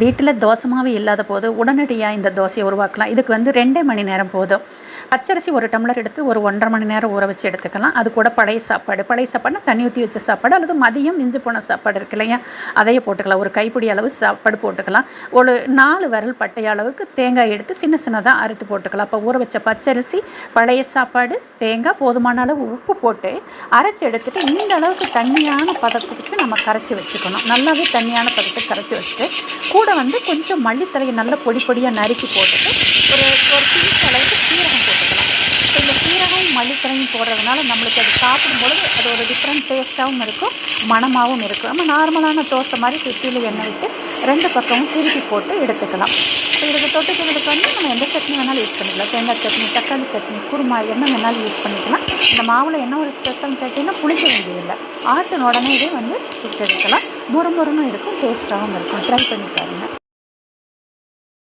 வீட்டில் தோசை மாவு இல்லாத போது உடனடியாக இந்த தோசையை உருவாக்கலாம். இதுக்கு வந்து ரெண்டே மணி நேரம் போதும். பச்சரிசி ஒரு டம்ளர் எடுத்து ஒரு ஒன்றரை மணி நேரம் ஊற வச்சு எடுத்துக்கலாம். அது கூட பழைய சாப்பாடு. பழைய சாப்பாடுனா தண்ணி ஊற்றி வச்ச சாப்பாடு அல்லது மதியம் மிஞ்சி போன சாப்பாடு இருக்கு இல்லையா? அதையே போட்டுக்கலாம். ஒரு கைப்பிடி அளவு சாப்பாடு போட்டுக்கலாம். ஒரு நாலு விரல் பட்டை அளவுக்கு தேங்காய் எடுத்து சின்ன சின்னதாக அறுத்து போட்டுக்கலாம். அப்போ ஊற வச்ச பச்சரிசி பழைய சாப்பாடு தேங்காய் போதுமான அளவு உப்பு போட்டு அரைச்சி எடுத்துட்டு இந்த அளவுக்கு தண்ணியான பதத்துக்கு நம்ம கரைச்சி வச்சுக்கணும். நல்லாவே தண்ணியான பதத்தை கரைச்சி வச்சுட்டு கூட வந்து கொஞ்சம் மல்லித்தலையை நல்லா பொடி பொடியாக நறுக்கி போட்டுட்டு ஒரு ஒரு பிஞ்ச் அளவுக்கு சீரகம் போட்டுக்கலாம். இப்போ இந்த சீரகம் மல்லித்தலையும் போடுறதுனால நம்மளுக்கு அது சாப்பிடும் பொழுது அது ஒரு டிஃப்ரெண்ட் டேஸ்ட்டாகவும் இருக்கும் மணமாகவும் இருக்கும். நம்ம நார்மலான தோசை மாதிரி சுற்றியில் எண்ணெய் விட்டு ரெண்டு பக்கமும் திருப்பி போட்டு எடுத்துக்கலாம். இப்போ இதுக்கு தொட்டுக்கிறதுக்கு வந்து நம்ம எந்த சட்னி வேணாலும் யூஸ் பண்ணிக்கலாம். தேங்காய் சட்னி தக்காளி சட்னி குருமா என்ன வேணாலும் யூஸ் பண்ணிக்கலாம். இந்த மாவில் என்ன ஒரு ஸ்பெஷல் கேட்டிங்கன்னா புளிக்க வேண்டியதில்லை. ஆட்டின உடனே இதே வந்து சுட்டு எடுக்கலாம் முறுமுறுன்னு இருக்கும் டேஸ்ட்டாகவும் இருக்கும். ட்ரை பண்ணி பாருங்கள்